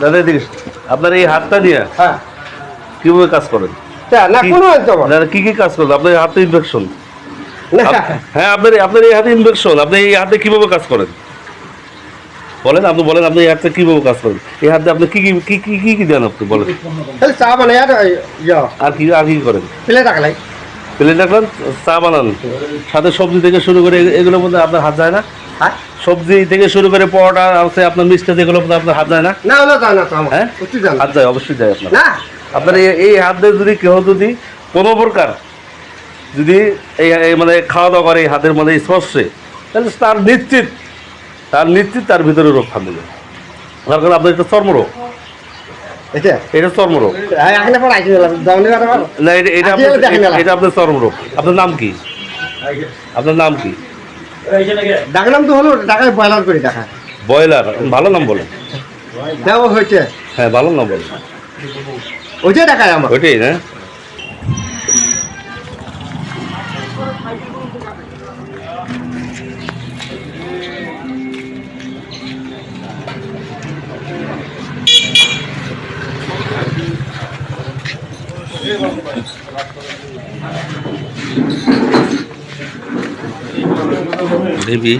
দাদা এদিকে আপনার এই হাতটা নিয়ে হ্যাঁ। কীভাবে কাজ করেন? না কোনো কি কি কাজ করেন? আপনার হাতে ইনফেকশন হ্যাঁ আপনার আপনার এই হাতে ইনফেকশন আপনি এই হাতে কীভাবে কাজ করেন? বলেন আপনি বলেন আপনি এই হাতে কীভাবে কাজ করেন? এই হাতে আপনি কি কি কি কি কি দেন আপনি? বলেন। চা বানাই আর আর কি আর কি করেন? প্লেট রাখলাই প্লেট রাখলেন চা বানান। সাথে সবজি থেকে শুরু করে এগুলোর মধ্যে আপনার হাত যায় না? হ্যাঁ? সবজি থেকে শুরু করে পরোটা আছে আপনার মিষ্টি এগুলোর মধ্যে আপনার হাত যায় না? না না হ্যাঁ? হাত যায় অবশ্যই যায় আপনার। আপনার এই হাত দিয়ে যদি কেউ যদি কোনো প্রকার যদি এই মানে খাওয়া দাওয়া করে এই হাতের মধ্যে স্পর্শে তাহলে তার নিশ্চিত তার নিশ্চিত তার ভিতরে রোগ থাকবে। তার কারণে আপনার এটা চর্মরোগ। এটা এটা চর্মরোগ। হ্যাঁ না এটা এটা আপনার- চর্মরোগ। আপনার নাম কি? আপনার নাম কি? ডাকলাম তো হলো টাকায় বয়লার করে দেখা। ব্রয়লার। ভালো নাম বলেন। দেওয়া হয়েছে। হ্যাঁ ভালো নাম বলেন। ওইটাই দেখায় আমার। ওইটাই না? দেবী।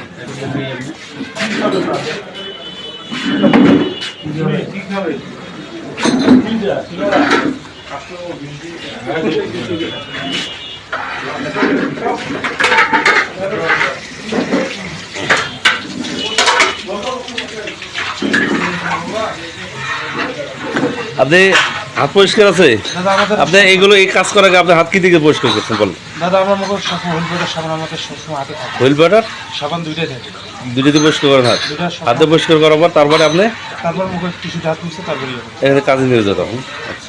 আপনি হাত পরিষ্কার আছে? আপনি এগুলো এই কাজ করার আগে আপনি হাত কি দিকে পরিষ্কার করছেন বলেন? দাদা আমরা মুখে সবসময় হুইল বাটার সাবান আমাদের সবসময় হাতে থাকে। হুইল বাটার সাবান দুইটাই থাকে। দুইটাতে পরিষ্কার করেন হাত? হাতে পরিষ্কার করার পর তারপরে আপনি? তারপর মুখে টিস্যু হাত মুছে তারপরে ইয়ে। এখানে কাজে নিয়ে যাও হবে। আচ্ছা